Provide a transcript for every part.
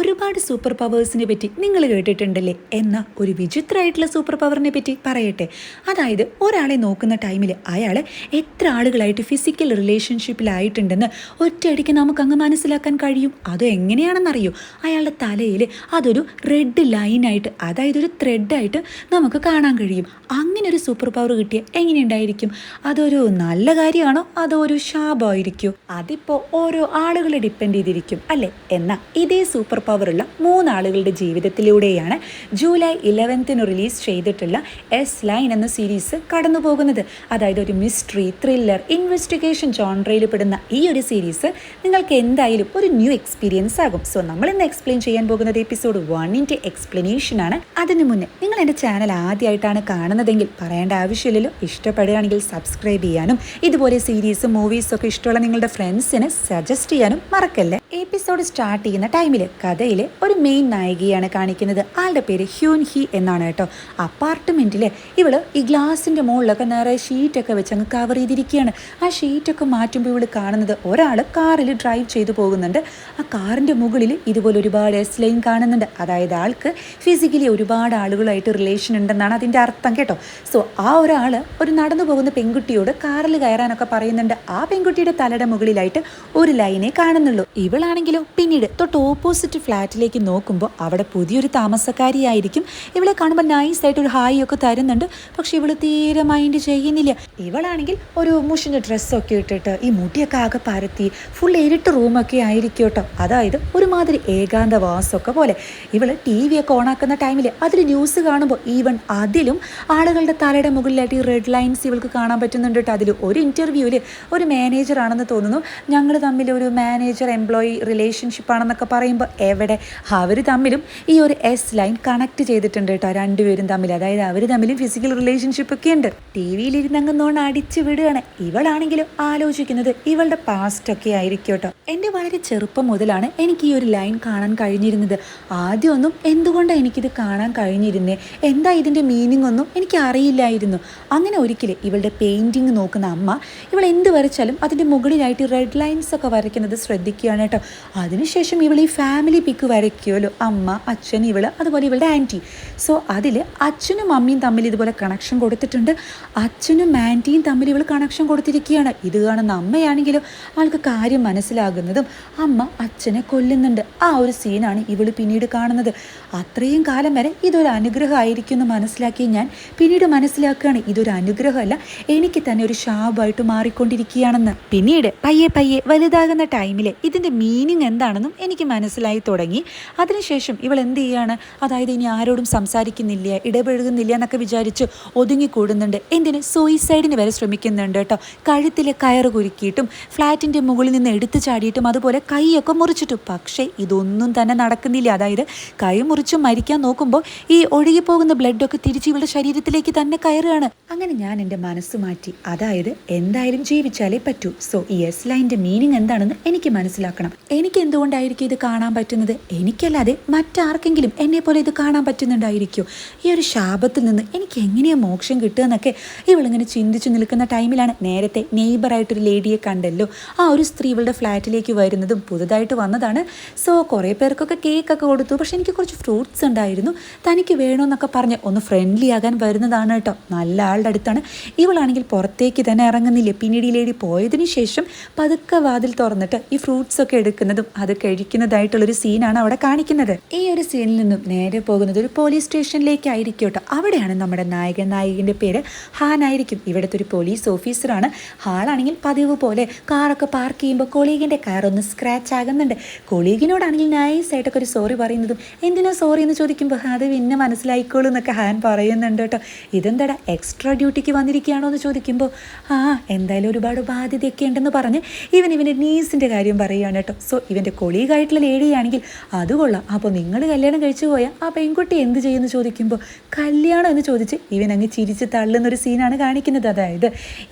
ഒരുപാട് സൂപ്പർ പവേഴ്സിനെ പറ്റി നിങ്ങൾ കേട്ടിട്ടുണ്ടല്ലേ? എന്ന ഒരു വിചിത്രമായിട്ടുള്ള സൂപ്പർ പവറിനെ പറ്റി പറയട്ടെ. അതായത് ഒരാളെ നോക്കുന്ന ടൈമിൽ അയാൾ എത്ര ആളുകളായിട്ട് ഫിസിക്കൽ റിലേഷൻഷിപ്പിലായിട്ടുണ്ടെന്ന് ഒറ്റയടിക്ക് നമുക്ക് അങ്ങ് മനസ്സിലാക്കാൻ കഴിയും. അത് എങ്ങനെയാണെന്നറിയോ? അയാളുടെ തലയിൽ അതൊരു റെഡ് ലൈനായിട്ട് അതായത് ഒരു ത്രെഡായിട്ട് നമുക്ക് കാണാൻ കഴിയും. അങ്ങനെ ഒരു സൂപ്പർ പവർ കിട്ടിയ എങ്ങനെയുണ്ടായിരിക്കും അതൊരു നല്ല കാര്യമാണോ? അതോ ഒരു ശാപമായിരിക്കും? അതിപ്പോൾ ഓരോ ആളുകളെ ഡിപ്പെൻഡ് ചെയ്തിരിക്കും അല്ലേ? എന്നാൽ ഇതേ സൂപ്പർ പവറുള്ള മൂന്നാളുകളുടെ ജീവിതത്തിലൂടെയാണ് ജൂലൈ ഇലവൻത്തിന് റിലീസ് ചെയ്തിട്ടുള്ള എസ് ലൈൻ എന്ന സീരീസ് കടന്നു പോകുന്നത് അതായത് ഒരു മിസ്റ്ററി ത്രില്ലർ ഇൻവെസ്റ്റിഗേഷൻ ജോൺറയിൽ പെടുന്ന ഈ ഒരു സീരീസ് നിങ്ങൾക്ക് എന്തായാലും ഒരു ന്യൂ എക്സ്പീരിയൻസ് ആകും. സോ നമ്മൾ ഇന്ന് എക്സ്പ്ലെയിൻ ചെയ്യാൻ പോകുന്നത് എപ്പിസോഡ് വണ്ണിന്റെ എക്സ്പ്ലനേഷൻ ആണ്. അതിനു മുന്നേ നിങ്ങൾ എന്റെ ചാനൽ ആദ്യമായിട്ടാണ് കാണുന്നതെങ്കിൽ പറയേണ്ട ആവശ്യമില്ലല്ലോ. ഇഷ്ടപ്പെടുകയാണെങ്കിൽ സബ്സ്ക്രൈബ് ചെയ്യാനും ഇതുപോലെ സീരീസും മൂവീസും ഒക്കെ ഇഷ്ടമുള്ള നിങ്ങളുടെ ഫ്രണ്ട്സിന് സജസ്റ്റ് ചെയ്യാനും മറക്കല്ലേ? എപ്പിസോഡ് സ്റ്റാർട്ട് ചെയ്യുന്ന ടൈമിൽ കഥയിൽ ഒരു മെയിൻ നായികയാണ് കാണിക്കുന്നത്. ആളുടെ പേര് ഹ്യൂൻ ഹി എന്നാണ് കേട്ടോ. അപ്പാർട്ട്മെന്റിൽ ഇവൾ ഈ ഗ്ലാസിന്റെ മുകളിലൊക്കെ നിറയെ ഷീറ്റൊക്കെ വെച്ച് അങ്ങ് കവർ ചെയ്തിരിക്കുകയാണ്. ആ ഷീറ്റൊക്കെ മാറ്റുമ്പോൾ ഇവൾ കാണുന്നത് ഒരാൾ കാറിൽ ഡ്രൈവ് ചെയ്തു പോകുന്നുണ്ട്. ആ കാറിന്റെ മുകളിൽ ഇതുപോലെ ഒരുപാട് എസ് ലൈൻ കാണുന്നുണ്ട്. അതായത് ആൾക്ക് ഫിസിക്കലി ഒരുപാട് ആളുകളായിട്ട് റിലേഷൻ ഉണ്ടെന്നാണ് അതിന്റെ അർത്ഥം കേട്ടോ. സോ ആ ഒരാൾ ഒരു നടന്നു പോകുന്ന പെൺകുട്ടിയോട് കാറിൽ കയറാനൊക്കെ പറയുന്നുണ്ട്. ആ പെൺകുട്ടിയുടെ തലയുടെ മുകളിലായിട്ട് ഒരു ലൈനേ കാണുന്നുള്ളൂ. ഇവളാണെങ്കിലോ പിന്നീട് തൊട്ട് ഓപ്പോസിറ്റ് ഫ്ലാറ്റിലേക്ക് നോക്കുമ്പോൾ അവിടെ പുതിയൊരു താമസക്കാരിയായിരിക്കും. ഇവളെ കാണുമ്പോൾ നൈസായിട്ട് ഒരു ഹായ് ഒക്കെ തരുന്നുണ്ട്. പക്ഷെ ഇവൾ തീരെ മൈൻഡ് ചെയ്യുന്നില്ല. ഇവളാണെങ്കിൽ ഒരു മുഷിന്റെ ഡ്രസ്സൊക്കെ ഇട്ടിട്ട് ഈ മുടിയൊക്കെ ആകെ പരത്തി ഫുൾ ഇരുട്ട് റൂമൊക്കെ ആയിരിക്കും കേട്ടോ. അതായത് ഒരുമാതിരി ഏകാന്തവാസമൊക്കെ പോലെ. ഇവൾ ടി വി ഒക്കെ ഓണാക്കുന്ന ടൈമിൽ അതിൽ ന്യൂസ് കാണുമ്പോൾ ഈവൻ അതിലും ആളുകളുടെ തലയുടെ മുകളിലായിട്ട് ഈ റെഡ് ലൈൻസ് ഇവൾക്ക് കാണാൻ പറ്റുന്നുണ്ട് കേട്ടോ. അതിൽ ഒരു ഇന്റർവ്യൂവിൽ ഒരു മാനേജർ ആണെന്ന് തോന്നുന്നു. ഞങ്ങൾ തമ്മിൽ ഒരു മാനേജർ എംപ്ലോയി റിലേഷൻഷിപ്പ് ആണെന്നൊക്കെ പറയുമ്പോൾ എവിടെ അവർ തമ്മിലും ഈ ഒരു എസ് ലൈൻ കണക്ട് ചെയ്തിട്ടുണ്ട് കേട്ടോ രണ്ടുപേരും തമ്മിൽ. അതായത് അവർ തമ്മിലും ഫിസിക്കൽ റിലേഷൻഷിപ്പ് ഒക്കെ ഉണ്ട്. ടി വിയിലിരുന്നങ്ങന്നോണ്ട് അടിച്ചു വിടുകയാണ്. ഇവളാണെങ്കിലും ആലോചിക്കുന്നത് ഇവളുടെ പാസ്റ്റ് ഒക്കെ ആയിരിക്കും കേട്ടോ. എന്റെ വളരെ ചെറുപ്പം മുതലാണ് എനിക്ക് ഈ ഒരു ലൈൻ കാണാൻ കഴിഞ്ഞിരുന്നത്. ആദ്യമൊന്നും എന്തുകൊണ്ടാണ് എനിക്കിത് കാണാൻ കഴിഞ്ഞിരുന്നേ? എന്താ ഇതിന്റെ മീനിങ് ഒന്നും എനിക്ക് അറിയില്ലായിരുന്നു. അങ്ങനെ ഒരിക്കലും ഇവളുടെ പെയിന്റിങ് നോക്കുന്ന അമ്മ ഇവൾ എന്ത് വരച്ചാലും അതിന്റെ മുകളിലായിട്ട് റെഡ് ലൈൻസ് ഒക്കെ വരയ്ക്കുന്നത് ശ്രദ്ധിക്കുകയാണ് കേട്ടോ. അതിനുശേഷം ഇവൾ ഈ ഫാമിലി പിക്ക് വരയ്ക്കുമല്ലോ അമ്മ അച്ഛൻ ഇവൾ അതുപോലെ ഇവളുടെ ആന്റി. സോ അതിൽ അച്ഛനും അമ്മയും തമ്മിൽ ഇതുപോലെ കണക്ഷൻ കൊടുത്തിട്ടുണ്ട്. അച്ഛനും ആന്റിയും തമ്മിൽ ഇവൾ കണക്ഷൻ കൊടുത്തിരിക്കുകയാണ്. ഇത് കാണുന്ന അമ്മയാണെങ്കിലും ആൾക്ക് കാര്യം മനസ്സിലാകുന്നതും അമ്മ അച്ഛനെ കൊല്ലുന്നുണ്ട്. ആ ഒരു സീനാണ് ഇവൾ പിന്നീട് കാണുന്നത്. അത്രയും കാലം വരെ ഇതൊരു അനുഗ്രഹമായിരിക്കും എന്ന് മനസ്സിലാക്കി ഞാൻ പിന്നീട് മനസ്സിലാക്കുകയാണ്. ഇതൊരു അനുഗ്രഹമല്ല എനിക്ക് തന്നെ ഒരു ശാപമായിട്ട് മാറിക്കൊണ്ടിരിക്കുകയാണെന്ന്. പിന്നീട് പയ്യെ പയ്യെ വലുതാകുന്ന ടൈമിൽ ഇതിന്റെ മീനിങ് എന്താണെന്നും എനിക്ക് മനസ്സിലായി തുടങ്ങി. അതിനുശേഷം ഇവൾ എന്ത് ചെയ്യാണ്? അതായത് ഇനി ആരോടും സംസാരിക്കുന്നില്ല ഇടപഴകുന്നില്ല എന്നൊക്കെ വിചാരിച്ച് ഒതുങ്ങിക്കൂടുന്നുണ്ട്. എന്തിന്? സൂയിസൈഡിന് വരെ ശ്രമിക്കുന്നുണ്ട് കേട്ടോ. കഴുത്തിലെ കയറ് കുരുക്കിയിട്ടും ഫ്ലാറ്റിന്റെ മുകളിൽ നിന്ന് എടുത്തു ചാടിയിട്ടും അതുപോലെ കൈയൊക്കെ മുറിച്ചിട്ടും. പക്ഷേ ഇതൊന്നും തന്നെ നടക്കുന്നില്ല. അതായത് കൈ മുറിച്ച് മരിക്കാൻ നോക്കുമ്പോൾ ഈ ഒഴുകിപ്പോകുന്ന ബ്ലഡൊക്കെ തിരിച്ച് ഇവളുടെ ശരീരത്തിലേക്ക് തന്നെ കയറുകയാണ്. അങ്ങനെ ഞാൻ എന്റെ മനസ്സ് മാറ്റി. അതായത് എന്തായാലും ജീവിച്ചാലേ പറ്റൂ. സോ ഈ എസ് ലൈന്റെ മീനിങ് എന്താണെന്ന് എനിക്ക് മനസ്സിലാക്കണം. എനിക്ക് എന്തുകൊണ്ടായിരിക്കും ഇത് കാണാൻ പറ്റുന്നത്? എനിക്കല്ലാതെ മറ്റാർക്കെങ്കിലും എന്നെ പോലെ ഇത് കാണാൻ പറ്റുന്നുണ്ടായിരിക്കും? ഈ ഒരു ശാപത്തിൽ നിന്ന് എനിക്ക് എങ്ങനെയാണ് മോക്ഷം കിട്ടുക എന്നൊക്കെ ഇവളിങ്ങനെ ചിന്തിച്ചു നിൽക്കുന്ന ടൈമിലാണ് നേരത്തെ നെയ്ബറായിട്ടൊരു ലേഡിയെ കണ്ടല്ലോ. ആ ഒരു സ്ത്രീ ഇവളുടെ ഫ്ലാറ്റിലേക്ക് വരുന്നതും പുതുതായിട്ട് വന്നതാണ്. സോ കുറേ പേർക്കൊക്കെ കേക്കൊക്കെ കൊടുത്തു. പക്ഷെ എനിക്ക് കുറച്ച് ഫ്രൂട്ട്സ് ഉണ്ടായിരുന്നു. തനിക്ക് വേണമെന്നൊക്കെ പറഞ്ഞ് ഒന്ന് ഫ്രണ്ട്ലി ആകാൻ വരുന്നതാണ് കേട്ടോ. നല്ല ആളുടെ അടുത്താണ്. ഇവളാണെങ്കിൽ പുറത്തേക്ക് തന്നെ ഇറങ്ങുന്നില്ല? പിന്നീട് ഈ ലേഡി പോയതിനു ശേഷം പതുക്കെ വാതിൽ തുറന്നിട്ട് ഈ ഫ്രൂട്ട്സ് ഒക്കെ എടുക്കുന്നതും അത് കഴിക്കുന്നതായിട്ടുള്ളൊരു സീനാണ് അവിടെ കാണിക്കുന്നത്. ഈ ഒരു സീനിൽ നിന്നും നേരെ പോകുന്നത് ഒരു പോലീസ് സ്റ്റേഷനിലേക്കായിരിക്കും കേട്ടോ അവിടെയാണ് നമ്മുടെ നായകൻ. നായകന്റെ പേര് ഹാൻ ആയിരിക്കും. ഇവിടുത്തെ ഒരു പോലീസ് ഓഫീസറാണ്. ഹാളാണെങ്കിൽ പതിവ് പോലെ കാറൊക്കെ പാർക്ക് ചെയ്യുമ്പോൾ കൊളീഗിന്റെ ഒന്ന് സ്ക്രാച്ച് ആകുന്നുണ്ട്. കൊളീഗിനോടാണെങ്കിൽ നൈസായിട്ടൊക്കെ ഒരു സോറി പറയുന്നതും എന്തിനാ സോറി എന്ന് ചോദിക്കുമ്പോൾ അത് പിന്നെ മനസ്സിലായിക്കോളൂ എന്നൊക്കെ ഹാൻ പറയുന്നുണ്ട് കേട്ടോ. ഇതെന്താടാ എക്സ്ട്രാ ഡ്യൂട്ടിക്ക് വന്നിരിക്കുകയാണോ എന്ന് ചോദിക്കുമ്പോൾ ആ എന്തായാലും ഒരുപാട് ബാധ്യതയൊക്കെ ഉണ്ടെന്ന് പറഞ്ഞ് ഇവൻ ഇവന്റെ നീസിന്റെ കാര്യം പറയുകയാണ് കേട്ടോ. സോ ഇവന്റെ കൊളീഗായിട്ടുള്ള ലേഡിയാണെങ്കിൽ അത് കൊള്ളാം. അപ്പോൾ നിങ്ങൾ കല്യാണം കഴിച്ചു പോയാൽ ആ പെൺകുട്ടി എന്ത് ചെയ്യുമെന്ന് ചോദിക്കുമ്പോൾ കല്യാണം എന്ന് ചോദിച്ച് ഇവൻ അങ്ങ് ചിരിച്ച് തള്ളുന്ന ഒരു സീനാണ് കാണിക്കുന്നത്. അതായത്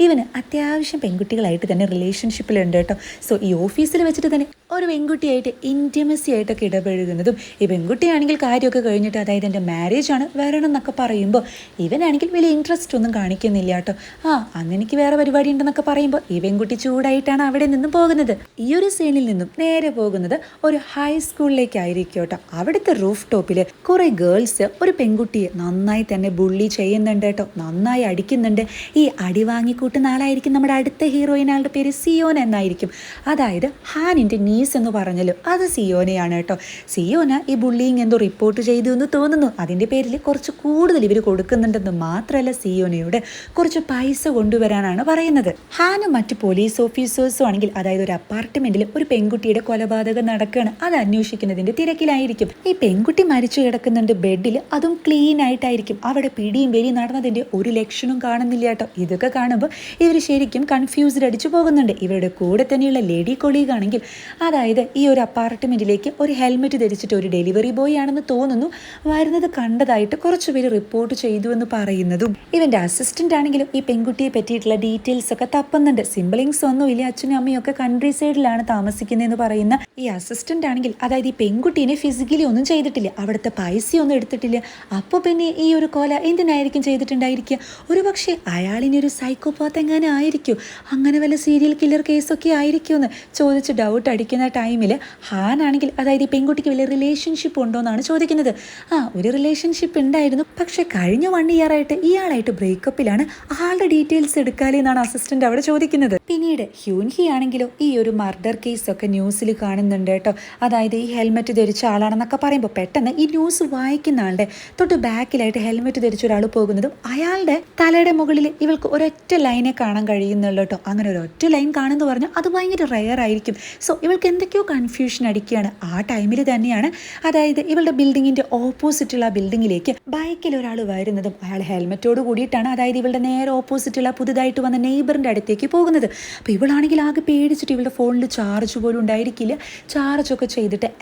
ഇവന് അത്യാവശ്യം പെൺകുട്ടികളായിട്ട് തന്നെ റിലേഷൻഷിപ്പിലുണ്ട് കേട്ടോ. സോ ഈ ഓഫീസിൽ വെച്ചിട്ട് തന്നെ ഒരു പെൺകുട്ടിയായിട്ട് ഇന്റിമസി ആയിട്ടൊക്കെ ഇടപഴകുന്നതും ഈ പെൺകുട്ടിയാണെങ്കിൽ കാര്യമൊക്കെ കഴിഞ്ഞിട്ട് അതായത് എന്റെ മാരേജ് ആണ് വരണം എന്നൊക്കെ പറയുമ്പോൾ ഇവനാണെങ്കിൽ വലിയ ഇൻട്രസ്റ്റ് ഒന്നും കാണിക്കുന്നില്ല കേട്ടോ. ആ അന്ന് എനിക്ക് വേറെ പരിപാടി ഉണ്ടെന്നൊക്കെ പറയുമ്പോൾ ഈ പെൺകുട്ടി ചൂടായിട്ടാണ് അവിടെ നിന്നും പോകുന്നത്. ഈ ഒരു സീനിൽ നിന്നും നേരെ പോകുന്നത് ഒരു ഹൈ സ്കൂളിലേക്കായിരിക്കും അവിടുത്തെ റൂഫ് ടോപ്പിൽ കുറെ ഗേൾസ് ഒരു പെൺകുട്ടിയെ നന്നായി തന്നെ ബുള്ളി ചെയ്യുന്നുണ്ട് കേട്ടോ. നന്നായി അടിക്കുന്നുണ്ട്. ഈ അടി വാങ്ങിക്കൂട്ടുന്ന ആളായിരിക്കും നമ്മുടെ അടുത്ത ഹീറോയിൻ. ആളുടെ പേര് സിയോൻ എന്നായിരിക്കും. അതായത് ഹാനിന്റെ നീസ് എന്ന് പറഞ്ഞല്ലോ അത് സിയോനയാണ് കേട്ടോ. സിയോന ഈ ബുള്ളിങ് എന്തോ റിപ്പോർട്ട് ചെയ്തു എന്ന് തോന്നുന്നു. അതിന്റെ പേരിൽ കുറച്ച് കൂടുതൽ ഇവർ കൊടുക്കുന്നുണ്ടെന്ന് മാത്രമല്ല സിയോനയോട് കുറച്ച് പൈസ കൊണ്ടുവരാനാണ് പറയുന്നത്. ഹാനും മറ്റ് പോലീസ് ഓഫീസേഴ്സും ആണെങ്കിൽ അതായത് ഒരു അപ്പാർട്ട്മെന്റിൽ ഒരു പെൺകുട്ടിയുടെ കൊലപാതകം നടക്കുകയാണ് അത് അന്വേഷിക്കുന്നതിന്റെ തിരക്കിലായിരിക്കും. ഈ പെൺകുട്ടി മരിച്ചു കിടക്കുന്നുണ്ട് ബെഡിൽ. അതും ക്ലീൻ ആയിട്ടായിരിക്കും. അവിടെ പിടിയും വെരി നടന്നതിന്റെ ഒരു ലക്ഷണവും കാണുന്നില്ല കേട്ടോ. ഇതൊക്കെ കാണുമ്പോൾ ഇവർ ശരിക്കും കൺഫ്യൂസ്ഡ് അടിച്ചു പോകുന്നുണ്ട്. ഇവരുടെ കൂടെ തന്നെയുള്ള ലേഡി കൊളീഗ് ആണെങ്കിൽ അതായത് ഈ ഒരു അപ്പാർട്ട്മെന്റിലേക്ക് ഒരു ഹെൽമെറ്റ് ധരിച്ചിട്ട് ഒരു ഡെലിവറി ബോയ് ആണെന്ന് തോന്നുന്നു. വരുന്നത് കണ്ടതായിട്ട് കുറച്ച് പേര് റിപ്പോർട്ട് ചെയ്തു എന്ന് പറയുന്നതും ഇവന്റെ അസിസ്റ്റന്റ് ആണെങ്കിലും ഈ പെൺകുട്ടിയെ പറ്റിയിട്ടുള്ള ഡീറ്റെയിൽസ് ഒക്കെ തപ്പുന്നുണ്ട്. സിംബിളിങ്സ് ഒന്നും ഇല്ല അച്ഛനും അമ്മയും ഒക്കെ കൺട്രി സൈഡിലാണ് താമസിക്കുന്നതെന്ന് പറയുന്ന ഈ അസിസ്റ്റന്റ് ആണെങ്കിൽ അതായത് ഈ പെൺകുട്ടീനെ ഫിസിക്കലി ഒന്നും ചെയ്തിട്ടില്ല. അവിടുത്തെ പൈസയൊന്നും എടുത്തിട്ടില്ല. അപ്പോൾ പിന്നെ ഈ ഒരു കൊല എന്തിനായിരിക്കും ചെയ്തിട്ടുണ്ടായിരിക്കുക? ഒരു പക്ഷേ അയാളിനി ഒരു സൈക്കോപാത്ത് എങ്ങനെ ആയിരിക്കും. അങ്ങനെ വല്ല സീരിയൽ കില്ലർ കേസൊക്കെ ആയിരിക്കുമെന്ന് ചോദിച്ച് ഡൗട്ട് അടിക്കുന്ന ടൈമിൽ ഹാനാണെങ്കിൽ അതായത് ഈ പെൺകുട്ടിക്ക് വലിയ റിലേഷൻഷിപ്പ് ഉണ്ടോ എന്നാണ് ചോദിക്കുന്നത്. ആ ഒരു റിലേഷൻഷിപ്പ് ഉണ്ടായിരുന്നു. പക്ഷേ കഴിഞ്ഞ വൺ ഇയർ ആയിട്ട് ഇയാളായിട്ട് ബ്രേക്കപ്പിലാണ് ആളുടെ ഡീറ്റെയിൽസ് എടുക്കാലേ എന്നാണ് അസിസ്റ്റന്റ് അവിടെ ചോദിക്കുന്നത്. പിന്നീട് ഹ്യൂൻഹി ആണെങ്കിലോ ഈ ഒരു മർഡർ കേസൊക്കെ ന്യൂസിൽ കാണുന്നുണ്ട് കേട്ടോ. അതായത് ഈ ഹെൽമെറ്റ് ധരിച്ച ആളാണെന്നൊക്കെ പറയുമ്പോൾ പെട്ടെന്ന് ഈ ന്യൂസ് വായിക്കുന്ന ആളുടെ തൊട്ട് ബാക്കിലായിട്ട് ഹെൽമെറ്റ് ധരിച്ച ഒരാൾ പോകുന്നതും അയാളുടെ തലയുടെ മുകളിൽ ഇവൾക്ക് ഒരൊറ്റ ലൈനെ കാണാൻ കഴിയുന്നുള്ളൂ കേട്ടോ അങ്ങനെ ഒരൊറ്റ ലൈൻ കാണുന്നു പറഞ്ഞാൽ അത് ഭയങ്കര റെയർ ആയിരിക്കും. സോ ഇവൾക്ക് എന്തൊക്കെയോ കൺഫ്യൂഷൻ അടിക്കുകയാണ്. ആ ടൈമിൽ തന്നെയാണ് അതായത് ഇവളുടെ ബിൽഡിങ്ങിന്റെ ഓപ്പോസിറ്റുള്ള ബിൽഡിങ്ങിലേക്ക് ബൈക്കിൽ ഒരാൾ വരുന്നതും അയാൾ ഹെൽമെറ്റോട് കൂടിയിട്ടാണ് അതായത് ഇവളുടെ നേരെ ഓപ്പോസിറ്റുള്ള പുതുതായിട്ട് വന്ന നെയ്ബറിന്റെ അടുത്തേക്ക് പോകുന്നത്. അപ്പോൾ ഇവളാണെങ്കിൽ ആകെ പേടിച്ചിട്ട് ഇവളുടെ ഫോണിൽ ചാർജ് പോലും ഉണ്ടായിരിക്കില്ല. ചാർജ് ഒക്കെ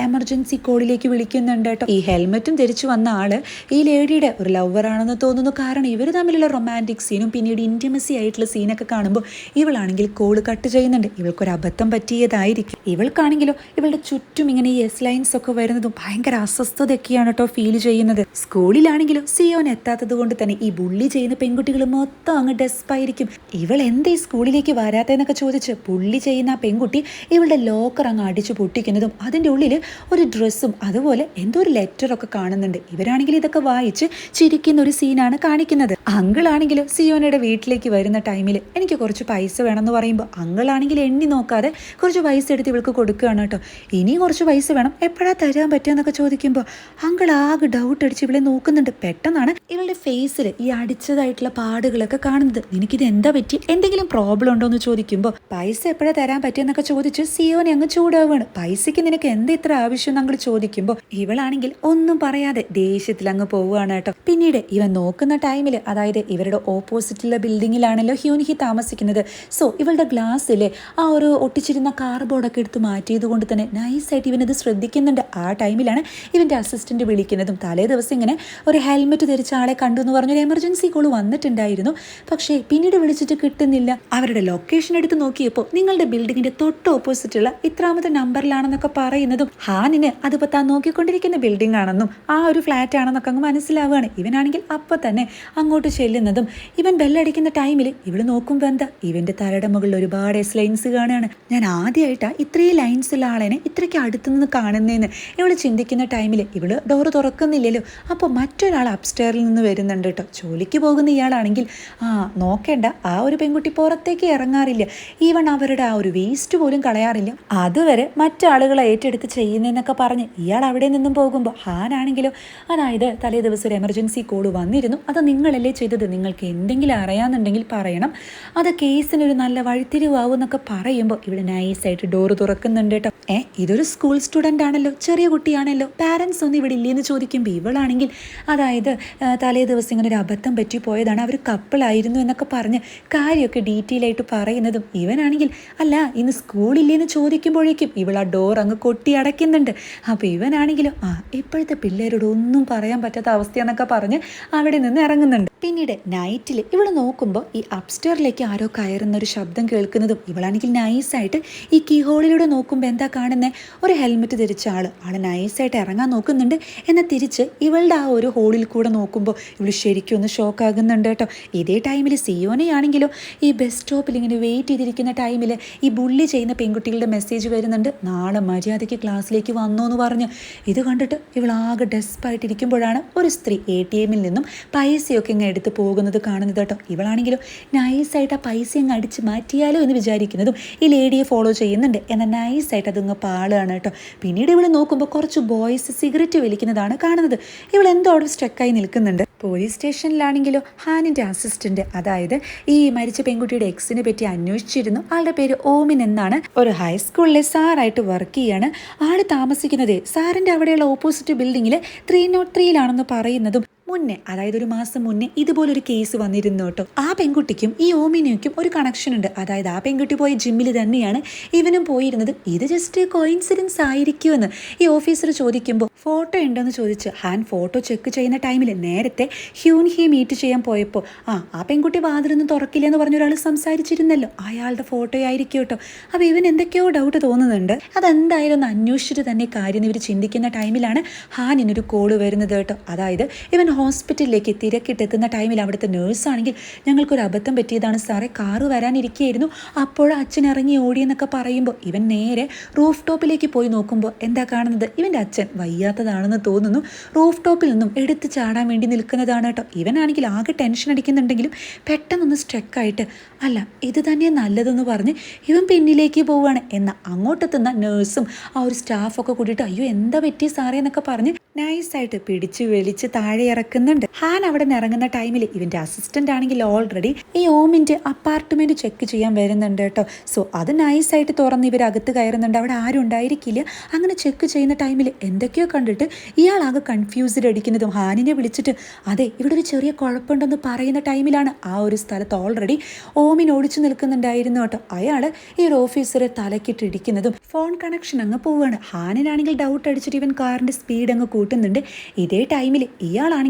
എമർജൻസി കോളിലേക്ക് വിളിക്കുന്നുണ്ട് കേട്ടോ. ഈ ഹെൽമെറ്റും ധരിച്ചു വന്ന ആൾ ഈ ലേഡിയുടെ ഒരു ലവർ ആണെന്ന് തോന്നുന്നു. കാരണം ഇവർ തമ്മിലുള്ള റൊമാന്റിക് സീനും പിന്നീട് ഇന്റിമസി ആയിട്ടുള്ള സീനൊക്കെ കാണുമ്പോൾ ഇവളാണെങ്കിൽ കോൾ കട്ട് ചെയ്യുന്നുണ്ട്. ഇവൾക്കൊരു അബദ്ധം പറ്റിയതായിരിക്കും. ഇവൾക്കാണെങ്കിലോ ഇവളുടെ ചുറ്റും ഇങ്ങനെ ഈ എസ് ലൈൻസ് ഒക്കെ വരുന്നതും ഭയങ്കര അസ്വസ്ഥതയൊക്കെയാണ് കേട്ടോ ഫീൽ ചെയ്യുന്നത്. സ്കൂളിലാണെങ്കിലും സിയോൻ എത്താത്തത് കൊണ്ട് തന്നെ ഈ ബുള്ളി ചെയ്യുന്ന പെൺകുട്ടികൾ മൊത്തം അങ്ങ് ഡെസ്പായിരിക്കും ഇവൾ എന്തേ സ്കൂളിലേക്ക് വരാത്തതെന്നൊക്കെ ചോദിച്ച് പുള്ളി ചെയ്യുന്ന ആ പെൺകുട്ടി ഇവളുടെ ലോക്കർ അങ്ങ് അടിച്ചു പൊട്ടിക്കുന്നതും അതിന്റെ ഉള്ളിൽ ഒരു ഡ്രസ്സും അതുപോലെ എന്തോ ഒരു ലെറ്ററൊക്കെ കാണുന്നുണ്ട്. ഇവരാണെങ്കിൽ ഇതൊക്കെ വായിച്ച് ചിരിക്കുന്ന ഒരു സീനാണ് കാണിക്കുന്നത്. അങ്കിളാണെങ്കിലും സിയോനയുടെ വീട്ടിലേക്ക് വരുന്ന ടൈമിൽ എനിക്ക് കുറച്ച് പൈസ വേണമെന്ന് പറയുമ്പോൾ അങ്കിളാണെങ്കിൽ എണ്ണി നോക്കാതെ കുറച്ച് പൈസ എടുത്ത് ഇവൾക്ക് കൊടുക്കുകയാണ് കേട്ടോ. ഇനി കുറച്ച് പൈസ വേണം. എപ്പോഴാ തരാൻ പറ്റുക എന്നൊക്കെ ചോദിക്കുമ്പോൾ അങ്കിൾ ആകെ ഡൗട്ട് അടിച്ച് ഇവളെ നോക്കുന്നുണ്ട്. പെട്ടെന്നാണ് ഇവളുടെ ഫേസിൽ ഈ അടിച്ചതായിട്ടുള്ള പാടുകളൊക്കെ കാണുന്നത്. നിനക്കിത് എന്താ പറ്റി? എന്തെങ്കിലും പ്രോബ്ലം ഉണ്ടോ എന്ന് ചോദിക്കുമ്പോൾ പൈസ എപ്പോഴാ തരാൻ പറ്റിയെന്നൊക്കെ ചോദിച്ച് സിയോനെ അങ്ങ് ചൂടാവുകയാണ്. പൈസയ്ക്ക് നിനക്ക് എന്താ ഇത്ര ആവശ്യം എന്ന് ചോദിക്കുമ്പോൾ ഇവളാണെങ്കിൽ ഒന്നും പറയാതെ ദേഷ്യത്തിൽ അങ്ങ് പോവുകയാണ് കേട്ടോ. പിന്നീട് ഇവൻ നോക്കുന്ന ടൈമിൽ അതായത് ഇവരുടെ ഓപ്പോസിറ്റുള്ള ബിൽഡിങ്ങിലാണല്ലോ ഹ്യൂൻഹി താമസിക്കുന്നത്. സോ ഇവളുടെ ഗ്ലാസ്സിലെ ആ ഒരു ഒട്ടിച്ചിരുന്ന കാർബോർഡൊക്കെ എടുത്ത് മാറ്റിയത് കൊണ്ട് തന്നെ നൈസായിട്ട് ഇവനത് ശ്രദ്ധിക്കുന്നുണ്ട്. ആ ടൈമിലാണ് ഇവന്റെ അസിസ്റ്റന്റ് വിളിക്കുന്നതും. തലേ ദിവസം ഇങ്ങനെ ഒരു ഹെൽമെറ്റ് ധരിച്ച ആളെ കണ്ടു എന്ന് പറഞ്ഞൊരു എമർജൻസി കോൾ വന്നിട്ടുണ്ടായിരുന്നു. പക്ഷേ പിന്നീട് വിളിച്ചിട്ട് കിട്ടുന്നില്ല. അവരുടെ ലൊക്കേഷൻ എടുത്ത് നോക്കിയപ്പോൾ നിങ്ങളുടെ ബിൽഡിങ്ങിന്റെ തൊട്ട് ഓപ്പോസിറ്റുള്ള ഇത്രാമത്തെ നമ്പറിലാണെന്നൊക്കെ പറയുന്നതും ഹാനിന് അതിപ്പോൾ താൻ നോക്കിക്കൊണ്ടിരിക്കുന്ന ബിൽഡിംഗ് ആണെന്നും ആ ഒരു ഫ്ലാറ്റ് ആണെന്നൊക്കെ അങ്ങ് മനസ്സിലാവുകയാണ്. ഇവനാണെങ്കിൽ അപ്പോൾ തന്നെ അങ്ങോട്ട് ചെല്ലുന്നതും ഇവൻ ബെല്ലടിക്കുന്ന ടൈമിൽ ഇവൾ നോക്കുമ്പോൾ എന്താ ഇവന്റെ തലയുടെ മുകളിൽ ഒരുപാട് എസ് ലൈൻസ് കാണുകയാണ്. ഞാൻ ആദ്യമായിട്ടാണ് ഇത്രയും ലൈൻസ് ഉള്ള ആളെനെ ഇത്രയ്ക്ക് അടുത്തു നിന്ന് കാണുന്നതെന്ന് ഇവൾ ചിന്തിക്കുന്ന ടൈമിൽ ഇവൾ ഡോർ തുറക്കുന്നില്ലല്ലോ. അപ്പോൾ മറ്റൊരാൾ അപ്സ്റ്റെയറിൽ നിന്ന് വരുന്നുണ്ട് കേട്ടോ ജോലിക്ക് പോകുന്ന ഇയാളാണെങ്കിൽ ആ നോക്കേണ്ട. ആ ഒരു പെൺകുട്ടി പുറത്തേക്ക് ഇറങ്ങാറില്ല. ഈവൺ അവരുടെ ആ ഒരു വേസ്റ്റ് പോലും കളയാറില്ല. അതുവരെ മറ്റാളുകളെ ഏറ്റെടുത്ത് ചെയ്യുന്നതെന്നൊക്കെ പറഞ്ഞ് ഇയാൾ അവിടെ നിന്നും പോകുമ്പോൾ ഹാനാണെങ്കിലോ അതായത് തലേ ദിവസം ഒരു എമർജൻസി കോൾ വന്നിരുന്നു. അത് നിങ്ങളല്ലേ ചെയ്തത്? നിങ്ങൾക്ക് എന്തെങ്കിലും അറിയാമെന്നുണ്ടെങ്കിൽ പറയണം. അത് കേസിനൊരു നല്ല വഴിത്തിരിവാകും എന്നൊക്കെ പറയുമ്പോൾ ഇവിടെ നൈസായിട്ട് ഡോറ് തുറക്കുന്നുണ്ട് കേട്ടോ ഏ ഇതൊരു സ്കൂൾ സ്റ്റുഡന്റ് ആണല്ലോ ചെറിയ കുട്ടിയാണല്ലോ. പാരൻസ് ഒന്നും ഇവിടെ ഇല്ലേന്ന് ചോദിക്കുമ്പോൾ ഇവളാണെങ്കിൽ അതായത് തലേ ദിവസം ഇങ്ങനെ ഒരു അബദ്ധം പറ്റി പോയതാണ്. അവർ കപ്പിളായിരുന്നു എന്നൊക്കെ പറഞ്ഞ് കാര്യമൊക്കെ ഡീറ്റെയിൽ ആയിട്ട് പറയുന്നതും ഇവനാണെങ്കിൽ അല്ല ഇന്ന് സ്കൂളില്ലേന്ന് ചോദിക്കുമ്പോഴേക്കും ഇവൾ ആ ഡോർ അങ്ങ് കൊട്ടി അടയ്ക്കുന്നുണ്ട് അപ്പോൾ ഇവനാണെങ്കിലും? ആ ഇപ്പോഴത്തെ പിള്ളേരോട് ഒന്നും പറയാൻ പറ്റാത്ത അവസ്ഥയെന്നൊക്കെ പറഞ്ഞ് അവിടെ നിന്ന് ഇറങ്ങുന്നുണ്ട്. പിന്നീട് നൈറ്റിൽ ഇവൾ നോക്കുമ്പോൾ ഈ അപ്സ്റ്റേറിലേക്ക് ആരോ കയറുന്ന ഒരു ശബ്ദം കേൾക്കുന്നതും ഇവളാണെങ്കിൽ നൈസായിട്ട് ഈ കീ ഹോളിലൂടെ നോക്കുമ്പോൾ എന്താ കാണുന്നത് ഒരു ഹെൽമെറ്റ് ധരിച്ച ആൾ ആൾ നൈസായിട്ട് ഇറങ്ങാൻ നോക്കുന്നുണ്ട്. എന്നാൽ തിരിച്ച് ഇവളുടെ ആ ഒരു ഹോളിൽ കൂടെ നോക്കുമ്പോൾ ഇവൾ ശരിക്കും ഒന്ന് ഷോക്ക് ആകുന്നുണ്ട് കേട്ടോ. ഇതേ ടൈമിൽ സിയോനെയാണെങ്കിലോ ഈ ബസ് സ്റ്റോപ്പിൽ ഇങ്ങനെ വെയിറ്റ് ചെയ്തിരിക്കുന്ന ടൈമിൽ ഈ ബുള്ളി ചെയ്യുന്ന പെൺകുട്ടികളുടെ മെസ്സേജ് വരുന്നുണ്ട്. നാളെ മര്യാദയ്ക്ക് ക്ലാസ്സിലേക്ക് വന്നോ എന്ന് പറഞ്ഞ്. ഇത് കണ്ടിട്ട് ഇവൾ ആകെ ഡെസ്പായിട്ടിരിക്കുമ്പോഴാണ് ഒരു സ്ത്രീ എ ടി എമ്മിൽ നിന്നും പൈസയൊക്കെ ഇങ്ങനെ എടുത്ത് പോകുന്നത് കാണുന്നത് കേട്ടോ. ഇവളാണെങ്കിലും നൈസായിട്ട് ആ പൈസ അങ്ങ് അടിച്ച് മാറ്റിയാലോ എന്ന് വിചാരിക്കുന്നതും ഈ ലേഡിയെ ഫോളോ ചെയ്യുന്നുണ്ട്. എന്നാൽ നൈസായിട്ട് അതങ്ങ് പാളുകയാണ് കേട്ടോ. പിന്നീട് ഇവൾ നോക്കുമ്പോൾ കുറച്ച് ബോയ്സ് സിഗരറ്റ് വലിക്കുന്നതാണ് കാണുന്നത്. ഇവൾ എന്തോ അവിടെ സ്ട്രക്കായി നിൽക്കുന്നുണ്ട്. പോലീസ് സ്റ്റേഷനിലാണെങ്കിലോ ഹാനിന്റെ അസിസ്റ്റന്റ് അതായത് ഈ മരിച്ച പെൺകുട്ടിയുടെ എക്സിനെ പറ്റി അന്വേഷിച്ചിരുന്നു. ആളുടെ പേര് ഓമിൻ എന്നാണ്. ഒരു ഹൈസ്കൂളിലെ സാറായിട്ട് വർക്ക് ചെയ്യാണ്. ആൾ താമസിക്കുന്നത് സാറിന്റെ അവിടെയുള്ള ഓപ്പോസിറ്റ് ബിൽഡിങ്ങിൽ ത്രീ നോട്ട് ത്രീയിലാണെന്ന് പറയുന്നതും മുന്നേ അതായത് ഒരു മാസം മുന്നേ ഇതുപോലൊരു കേസ് വന്നിരുന്നു കേട്ടോ. ആ പെൺകുട്ടിക്കും ഈ ഓമിനിക്കും ഒരു കണക്ഷൻ ഉണ്ട്. അതായത് ആ പെൺകുട്ടി പോയ ജിമ്മിൽ തന്നെയാണ് ഇവനും പോയിരുന്നത്. ഇത് ജസ്റ്റ് കോയിൻസിഡൻസ് ആയിരിക്കുമെന്ന്. ഈ ഓഫീസർ ചോദിക്കുമ്പോൾ ഫോട്ടോ ഉണ്ടോയെന്ന് ചോദിച്ച് ഹാൻ ഫോട്ടോ ചെക്ക് ചെയ്യുന്ന ടൈമിൽ നേരത്തെ ഹ്യൂൻ ഹി മീറ്റ് ചെയ്യാൻ പോയപ്പോൾ ആ ആ പെൺകുട്ടി വാതിലൊന്നും തുറക്കില്ല എന്ന് പറഞ്ഞ ഒരാൾ സംസാരിച്ചിരുന്നല്ലോ. അയാളുടെ ഫോട്ടോ ആയിരിക്കും കേട്ടോ. അപ്പോൾ ഇവൻ എന്തൊക്കെയോ ഡൗട്ട് തോന്നുന്നുണ്ട്. അതെന്തായാലും ഒന്ന് അന്വേഷിച്ചിട്ട് തന്നെ കാര്യം ഇവർ ചിന്തിക്കുന്ന ടൈമിലാണ് ഹാൻ ഇന്നൊരു കോൾ വരുന്നത് കേട്ടോ. അതായത് ഇവൻ ഹോസ്പിറ്റലിലേക്ക് തിരക്കിട്ടെത്തുന്ന ടൈമിൽ അവിടുത്തെ നേഴ്സാണെങ്കിൽ ഞങ്ങൾക്കൊരു അബദ്ധം പറ്റിയതാണ്. സാറേ കാറ് വരാനിരിക്കുകയായിരുന്നു അപ്പോൾ അച്ഛൻ ഇറങ്ങി ഓടിയെന്നൊക്കെ പറയുമ്പോൾ ഇവൻ നേരെ റൂഫ് ടോപ്പിലേക്ക് പോയി നോക്കുമ്പോൾ എന്താ കാണുന്നത്? ഇവന്റെ അച്ഛൻ വയ്യാത്തതാണെന്ന് തോന്നുന്നു. റൂഫ് ടോപ്പിൽ നിന്നും എടുത്ത് ചാടാൻ വേണ്ടി നിൽക്കുന്നതാണ് കേട്ടോ ഇവനാണെങ്കിൽ ആകെ ടെൻഷൻ അടിക്കുന്നുണ്ടെങ്കിലും പെട്ടെന്നൊന്ന് സ്ട്രെക്കായിട്ട് അല്ല ഇത് തന്നെ നല്ലതെന്ന് പറഞ്ഞ് ഇവൻ പിന്നിലേക്ക് പോവുകയാണ് എന്നാൽ അങ്ങോട്ടെത്തുന്ന നേഴ്സും ആ ഒരു സ്റ്റാഫൊക്കെ കൂടിയിട്ട് അയ്യോ എന്താ പറ്റി സാറേ? എന്നൊക്കെ പറഞ്ഞ് നൈസായിട്ട് പിടിച്ച് വലിച്ച് താഴെ ഇറക്കുന്നുണ്ട് ഹാൻ അവിടെ നിന്ന് ഇറങ്ങുന്ന ടൈമിൽ ഇവന്റെ അസിസ്റ്റന്റ് ആണെങ്കിൽ ഓൾറെഡി ഈ ഓമിന്റെ അപ്പാർട്ട്മെന്റ് ചെക്ക് ചെയ്യാൻ വരുന്നുണ്ട് കേട്ടോ. സോ അത് നൈസ് ആയിട്ട് തുറന്ന് ഇവർ അകത്ത് കയറുന്നുണ്ട്. അവിടെ ആരും ഉണ്ടായിരിക്കില്ല. അങ്ങനെ ചെക്ക് ചെയ്യുന്ന ടൈമിൽ എന്തൊക്കെയോ കണ്ടിട്ട് ഇയാൾ ആകെ കൺഫ്യൂസ്ഡ് അടിക്കുന്നതും ഹാനിനെ വിളിച്ചിട്ട് അതെ ഇവിടെ ഒരു ചെറിയ കുഴപ്പമുണ്ടെന്ന് പറയുന്ന ടൈമിലാണ് ആ ഒരു സ്ഥലത്ത് ഓൾറെഡി ഓമിൻ ഓടിച്ചു നിൽക്കുന്നുണ്ടായിരുന്നു കേട്ടോ. അയാൾ ഈ ഒരു ഓഫീസറെ തലക്കിട്ട് ഇടിക്കുന്നതും ഫോൺ കണക്ഷൻ അങ്ങ് പോവുകയാണ് ഹാനിനാണെങ്കിൽ ഡൗട്ട് അടിച്ചിട്ട് ഇവൻ കാറിന്റെ സ്പീഡ് അങ്ങ് കൂട്ടുന്നുണ്ട്. ഇതേ ടൈമിൽ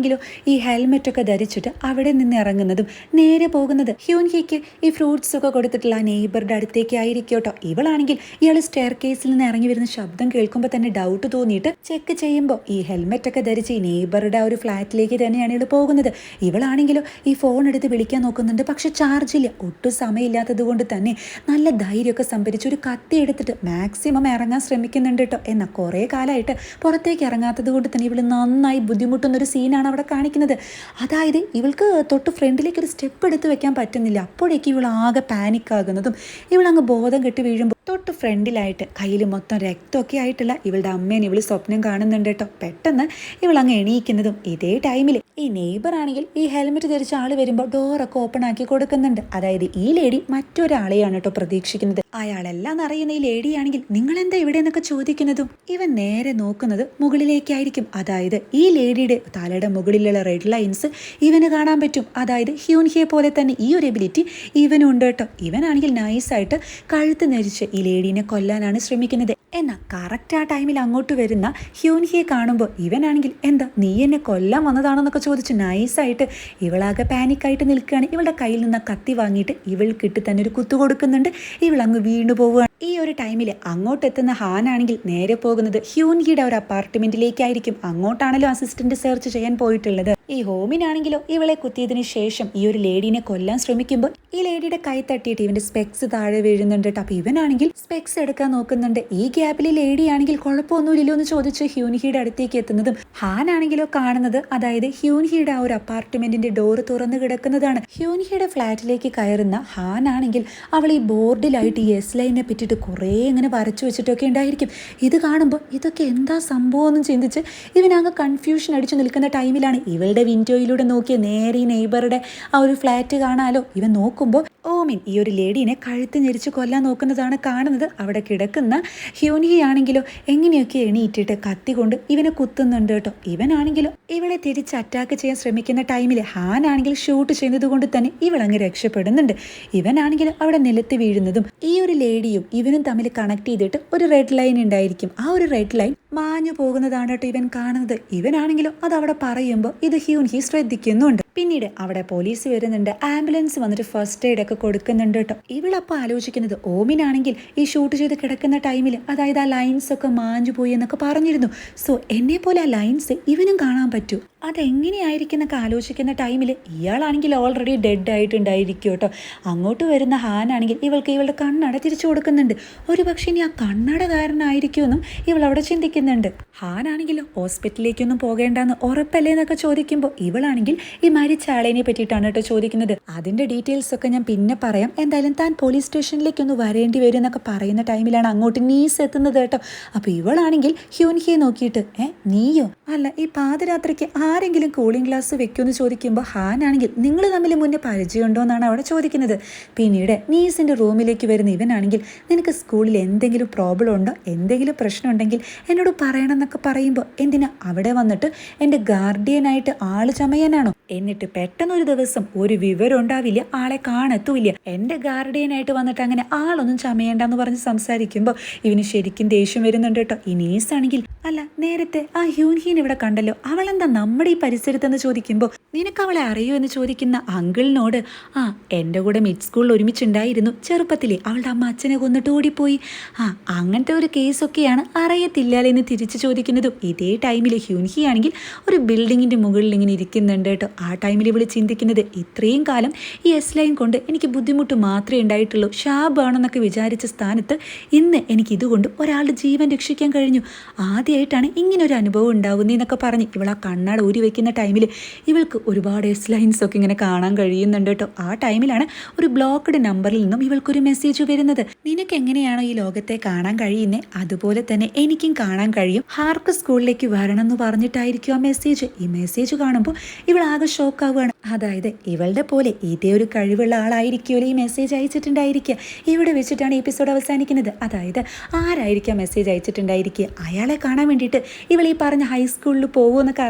ഇയാളാണെങ്കിലോ ഈ ഹെൽമെറ്റൊക്കെ ധരിച്ചിട്ട് അവിടെ നിന്ന് ഇറങ്ങുന്നതും നേരെ പോകുന്നത്. ഹ്യൂൻഹിക്ക് ഈ ഫ്രൂട്ട്സ് ഒക്കെ കൊടുത്തിട്ടുള്ള ആ നെയ്ബറുടെ അടുത്തേക്ക് ആയിരിക്കും കേട്ടോ. ഇവളാണെങ്കിൽ ഇയാൾ സ്റ്റെയർ കേസിൽ നിന്ന് ഇറങ്ങി വരുന്ന ശബ്ദം കേൾക്കുമ്പോൾ തന്നെ ഡൗട്ട് തോന്നിയിട്ട് ചെക്ക് ചെയ്യുമ്പോൾ ഈ ഹെൽമെറ്റൊക്കെ ധരിച്ച് ഈ നെയ്ബറുടെ ആ ഒരു ഫ്ലാറ്റിലേക്ക് തന്നെയാണ് ഇവൾ പോകുന്നത്. ഇവളാണെങ്കിലോ ഈ ഫോൺ എടുത്ത് വിളിക്കാൻ നോക്കുന്നുണ്ട്. പക്ഷെ ചാർജ് ഇല്ല. ഒട്ടും സമയമില്ലാത്തത് കൊണ്ട് തന്നെ നല്ല ധൈര്യമൊക്കെ സംഭരിച്ച് ഒരു കത്തി എടുത്തിട്ട് മാക്സിമം ഇറങ്ങാൻ ശ്രമിക്കുന്നുണ്ട് കേട്ടോ. എന്നാൽ കുറേ കാലമായിട്ട് പുറത്തേക്ക് ഇറങ്ങാത്തത് കൊണ്ട് തന്നെ ഇവൾ നന്നായി ബുദ്ധിമുട്ടുന്ന ഒരു സീനാണ് കാണിക്കുന്നത്. അതായത് ഇവൾക്ക് തൊട്ട് ഫ്രണ്ടിലേക്ക് ഒരു സ്റ്റെപ്പ് എടുത്ത് വെക്കാൻ പറ്റുന്നില്ല. അപ്പോഴേക്കും ഇവൾ ആകെ പാനിക്കാകുന്നതും ഇവൾ അങ്ങ് ബോധം കെട്ടി വീഴുമ്പോൾ തൊട്ട് ഫ്രണ്ടിലായിട്ട് കയ്യിൽ മൊത്തം രക്തമൊക്കെ ആയിട്ടുള്ള ഇവളുടെ അമ്മേനെ ഇവൾ സ്വപ്നം കാണുന്നുണ്ട് കേട്ടോ. പെട്ടെന്ന് ഇവൾ അങ്ങ് എണീക്കുന്നതും ഇതേ ടൈമിൽ ഈ നെയ്ബർ ആണെങ്കിൽ ഈ ഹെൽമെറ്റ് ധരിച്ച ആൾ വരുമ്പോൾ ഡോറൊക്കെ ഓപ്പൺ ആക്കി കൊടുക്കുന്നുണ്ട്. അതായത് ഈ ലേഡി മറ്റൊരാളെയാണ് കേട്ടോ പ്രതീക്ഷിക്കുന്നത്. അയാളെല്ലാം അറിയുന്ന ഈ ലേഡിയാണെങ്കിൽ നിങ്ങൾ എന്താ ഇവിടെ എന്നൊക്കെ ചോദിക്കുന്നതും ഇവൻ നേരെ നോക്കുന്നത് മുകളിലേക്കായിരിക്കും. അതായത് ഈ ലേഡിയുടെ തലയുടെ മുകളിലുള്ള റെഡ് ലൈൻസ് ഇവന് കാണാൻ പറ്റും. അതായത് ഹ്യൂൻഹിയെ പോലെ തന്നെ ഈ ഒരു എബിലിറ്റി ഇവനുണ്ട് കേട്ടോ. ഇവനാണെങ്കിൽ നൈസായിട്ട് കഴുത്ത് നെരിച്ച് ഈ ലേഡീനെ കൊല്ലാനാണ് ശ്രമിക്കുന്നത്. എന്നാൽ കറക്റ്റ് ആ ടൈമിൽ അങ്ങോട്ട് വരുന്ന ഹ്യൂൻഹിയെ കാണുമ്പോൾ ഇവനാണെങ്കിൽ എന്താ നീ എന്നെ കൊല്ലാൻ വന്നതാണെന്നൊക്കെ ചോദിച്ച് നൈസായിട്ട് ഇവളാകെ പാനിക്കായിട്ട് നിൽക്കുകയാണ്. ഇവളുടെ കയ്യിൽ നിന്ന് കത്തി വാങ്ങിയിട്ട് കിട്ടി തന്നെ ഒരു കുത്തു കൊടുക്കുന്നുണ്ട്. ഇവൾ അങ്ങ് വീണു പോവുകയാണ്. ഈ ഒരു ടൈമിൽ അങ്ങോട്ടെത്തുന്ന ഹാനാണെങ്കിൽ നേരെ പോകുന്നത് ഹ്യൂൻഹിയുടെ ഒരു അപ്പാർട്ട്മെന്റിലേക്കായിരിക്കും അങ്ങോട്ടാണല്ലോ അസിസ്റ്റന്റ് സെർച്ച് ചെയ്യാൻ പോയിട്ടുള്ളത്. ഈ ഹോമിനാണെങ്കിലോ ഇവളെ കുത്തിയതിനു ശേഷം ഈ ഒരു ലേഡീനെ കൊല്ലാൻ ശ്രമിക്കുമ്പോൾ ഈ ലേഡിയുടെ കൈ തട്ടിയിട്ട് ഇവന്റെ സ്പെക്സ് താഴെ വീഴുന്നുണ്ട്. അപ്പൊ ഇവനാണെങ്കിൽ സ്പെക്സ് എടുക്കാൻ നോക്കുന്നുണ്ട്. ഈ ഗ്യാപ്പിൽ ലേഡി ആണെങ്കിൽ കുഴപ്പമൊന്നുമില്ലല്ലോ എന്ന് ചോദിച്ച് ഹ്യൂൻഹിയുടെ അടുത്തേക്ക് എത്തുന്നതും ഹാൻ ആണെങ്കിലോ കാണുന്നത് അതായത് ഹ്യൂൻഹിയുടെ ആ ഒരു അപ്പാർട്ട്മെന്റിന്റെ ഡോർ തുറന്നു കിടക്കുന്നതാണ്. ഹ്യൂൻഹിയുടെ ഫ്ലാറ്റിലേക്ക് കയറുന്ന ഹാൻ ആണെങ്കിൽ അവൾ ഈ ബോർഡിലായിട്ട് ഈ എസ് ലൈനെ പറ്റിയിട്ട് കുറേ ഇങ്ങനെ വരച്ചു വെച്ചിട്ടൊക്കെ ഉണ്ടായിരിക്കും. ഇത് കാണുമ്പോൾ ഇതൊക്കെ എന്താ സംഭവം എന്ന് ചിന്തിച്ച് ഇവനങ്ങ് കൺഫ്യൂഷൻ അടിച്ചു നിൽക്കുന്ന ടൈമിലാണ് ഇവളുടെ വിൻഡോയിലൂടെ നോക്കിയ നേരെ ഈ നെയ്ബറുടെ ആ ഒരു ഫ്ലാറ്റ് കാണാലോ. ഇവൻ നോക്കുമ്പോൾ ഓമിൻ ഈ ഒരു ലേഡീനെ കഴുത്ത് ഞെരിച്ച് കൊല്ലാൻ നോക്കുന്നതാണ് കാണുന്നത്. അവിടെ കിടക്കുന്ന ഹ്യൂൻഹി ആണെങ്കിലോ എങ്ങനെയൊക്കെ എണീറ്റിട്ട് കത്തി കൊണ്ട് ഇവനെ കുത്തുന്നുണ്ട് കേട്ടോ. ഇവനാണെങ്കിലോ ഇവളെ തിരിച്ച് അറ്റാക്ക് ചെയ്യാൻ ശ്രമിക്കുന്ന ടൈമിൽ ഹാൻ ആണെങ്കിൽ ഷൂട്ട് ചെയ്യുന്നത് കൊണ്ട് തന്നെ ഇവളങ്ങ് രക്ഷപ്പെടുന്നുണ്ട്. ഇവനാണെങ്കിൽ അവിടെ നിലത്ത് വീഴുന്നതും ഈ ഒരു ലേഡിയും ഇവനും തമ്മിൽ കണക്ട് ചെയ്തിട്ട് ഒരു റെഡ് ലൈൻ ഉണ്ടായിരിക്കും. ആ ഒരു റെഡ് ലൈൻ മാഞ്ഞു പോകുന്നതാണ് കേട്ടോ ഇവൻ കാണുന്നത്. ഇവനാണെങ്കിലും അത് അവിടെ പറയുമ്പോൾ ഇത് ഹ്യൂൻ ഹി ശ്രദ്ധിക്കുന്നുണ്ട്. പിന്നീട് അവിടെ പോലീസ് വരുന്നുണ്ട്. ആംബുലൻസ് വന്നിട്ട് ഫസ്റ്റ് എയ്ഡ് ഒക്കെ കൊടുക്കുന്നുണ്ട് കേട്ടോ ഇവളപ്പോൾ ആലോചിക്കുന്നത് ഓമിനാണെങ്കിൽ ഈ ഷൂട്ട് ചെയ്ത് കിടക്കുന്ന ടൈമിൽ അതായത് ആ ലൈൻസ് ഒക്കെ മാഞ്ഞു പോയി എന്നൊക്കെ പറഞ്ഞിരുന്നു. സോ എന്നെ പോലെ ആ ലൈൻസ് ഇവനും കാണാൻ പറ്റൂ. അതെങ്ങനെയായിരിക്കും എന്നൊക്കെ ആലോചിക്കുന്ന ടൈമിൽ ഇയാളാണെങ്കിൽ ഓൾറെഡി ഡെഡ് ആയിട്ടുണ്ടായിരിക്കും കേട്ടോ. അങ്ങോട്ട് വരുന്ന ഹാനാണെങ്കിൽ ഇവൾക്ക് ഇവളുടെ കണ്ണട തിരിച്ചു കൊടുക്കുന്നുണ്ട്. ഒരു പക്ഷേ ഇനി ആ കണ്ണടകാരനായിരിക്കുമെന്നും ഇവൾ അവിടെ ചിന്തിക്കുന്നുണ്ട്. ഹാനാണെങ്കിൽ ഹോസ്പിറ്റലിലേക്കൊന്നും പോകേണ്ടെന്ന് ഉറപ്പല്ലേ എന്നൊക്കെ ചോദിക്കുമ്പോൾ ഇവളാണെങ്കിൽ ഈ മരിച്ച ആളേനെ പറ്റിയിട്ടാണ് കേട്ടോ ചോദിക്കുന്നത്. അതിന്റെ ഡീറ്റെയിൽസ് ഒക്കെ ഞാൻ പിന്നെ പറയാം. എന്തായാലും താൻ പോലീസ് സ്റ്റേഷനിലേക്ക് ഒന്ന് വരേണ്ടി വരും എന്നൊക്കെ പറയുന്ന ടൈമിലാണ് അങ്ങോട്ട് നീസ് എത്തുന്നത് കേട്ടോ. അപ്പോൾ ഇവളാണെങ്കിൽ ഹ്യൂൻഹിയെ നോക്കിയിട്ട് ഏ നീയോ? അല്ല ഈ പാതിരാത്രിക്ക് ആരെങ്കിലും കൂളിംഗ് ഗ്ലാസ് വെക്കുമെന്ന് ചോദിക്കുമ്പോൾ ഹാനാണെങ്കിൽ നിങ്ങൾ തമ്മിൽ മുന്നേ പരിചയമുണ്ടോ എന്നാണ് അവിടെ ചോദിക്കുന്നത്. പിന്നീട് നീസിന്റെ റൂമിലേക്ക് വരുന്ന ഇവനാണെങ്കിൽ നിനക്ക് സ്കൂളിൽ എന്തെങ്കിലും പ്രോബ്ലം ഉണ്ടോ? എന്തെങ്കിലും പ്രശ്നം ഉണ്ടെങ്കിൽ എന്നോട് പറയണം എന്നൊക്കെ പറയുമ്പോൾ എന്തിനാ അവിടെ വന്നിട്ട് എന്റെ ഗാർഡിയനായിട്ട് ആൾ ചമയാനാണോ? എന്നിട്ട് പെട്ടെന്നൊരു ദിവസം ഒരു വിവരം ഉണ്ടാവില്ല ആളെ കാണത്തുമില്ല എന്റെ ഗാർഡിയനായിട്ട് വന്നിട്ട് അങ്ങനെ ആളൊന്നും ചമയേണ്ടെന്ന് പറഞ്ഞ് സംസാരിക്കുമ്പോൾ ഇവന് ശരിക്കും ദേഷ്യം വരുന്നുണ്ട് കേട്ടോ. ഈ നീസാണെങ്കിൽ അല്ല നേരത്തെ ആ ഹ്യൂൻഹീൻ ഇവിടെ കണ്ടല്ലോ അവളെന്താ നമ്മുടെ ഈ പരിസരത്തെന്ന് ചോദിക്കുമ്പോൾ നിനക്ക് അവളെ അറിയോ? എന്ന് ചോദിക്കുന്ന അങ്കിളിനോട് ആ എന്റെ കൂടെ മിഡ് സ്കൂളിൽ ഒരുമിച്ചുണ്ടായിരുന്നു. ചെറുപ്പത്തിലെ അവളുടെ അമ്മ അച്ഛനെ കൊന്നിട്ട് ഓടിപ്പോയി. ആ അങ്ങനത്തെ ഒരു കേസൊക്കെയാണ് അറിയത്തില്ലാലേ എന്ന് തിരിച്ചു ചോദിക്കുന്നതും ഇതേ ടൈമിൽ ഹ്യൂൻഹി ആണെങ്കിൽ ഒരു ബിൽഡിങ്ങിന്റെ മുകളിൽ ഇങ്ങനെ ഇരിക്കുന്നുണ്ട് കേട്ടോ. ആ ടൈമിൽ ഇവൾ ചിന്തിക്കുന്നത് ഇത്രയും കാലം ഈ എസ് ലൈൻ കൊണ്ട് എനിക്ക് ബുദ്ധിമുട്ട് മാത്രമേ ഉണ്ടായിട്ടുള്ളൂ. ഷാബ് ആണെന്നൊക്കെ വിചാരിച്ച സ്ഥാനത്ത് ഇന്ന് എനിക്ക് ഇതുകൊണ്ട് ഒരാളുടെ ജീവൻ രക്ഷിക്കാൻ കഴിഞ്ഞു. ആദ്യമായിട്ടാണ് ഇങ്ങനൊരു അനുഭവം ഉണ്ടാവുന്നതെന്നൊക്കെ പറഞ്ഞ് ഇവൾ ആ കണ്ണാട് ഊരി വയ്ക്കുന്ന ടൈമിൽ ഇവൾക്ക് ഒരുപാട് എസ് ലൈൻസ് ഒക്കെ ഇങ്ങനെ കാണാൻ കഴിയുന്നുണ്ട് കേട്ടോ. ആ ടൈമിലാണ് ഒരു ബ്ലോക്ക്ഡ് നമ്പറിൽ നിന്നും ഇവൾക്കൊരു മെസ്സേജ് വരുന്നത്. നിനക്ക് എങ്ങനെയാണോ ഈ ലോകത്തെ കാണാൻ കഴിയുന്നത് അതുപോലെ തന്നെ എനിക്കും കാണാൻ കഴിയും. ഹാർക്ക് സ്കൂളിലേക്ക് വരണം എന്ന് പറഞ്ഞിട്ടായിരിക്കും ആ മെസ്സേജ് ഈ മെസ്സേജ് കാണുമ്പോൾ ഇവൾ ആകെ ഷോക്ക് ആവുകയാണ്. അതായത് ഇവളുടെ പോലെ ഇതേ ഒരു കഴിവുള്ള ആളായിരിക്കുമല്ലോ ഈ മെസ്സേജ് അയച്ചിട്ടുണ്ടായിരിക്കുക. ഇവിടെ വെച്ചിട്ടാണ് എപ്പിസോഡ് അവസാനിക്കുന്നത്. അതായത് ആരായിരിക്കാം മെസ്സേജ് അയച്ചിട്ടുണ്ടായിരിക്കുക? അയാളെ കാണാൻ വേണ്ടിയിട്ട് ഇവൾ ഈ പറഞ്ഞ ഹൈസ്കൂളിൽ പോകുമെന്നൊക്കെ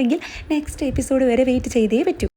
അറിയണമെന്നുണ്ടെങ്കിൽ നെക്സ്റ്റ് എപ്പിസോഡ് വരെ വെയിറ്റ് ചെയ്തേ പറ്റൂ.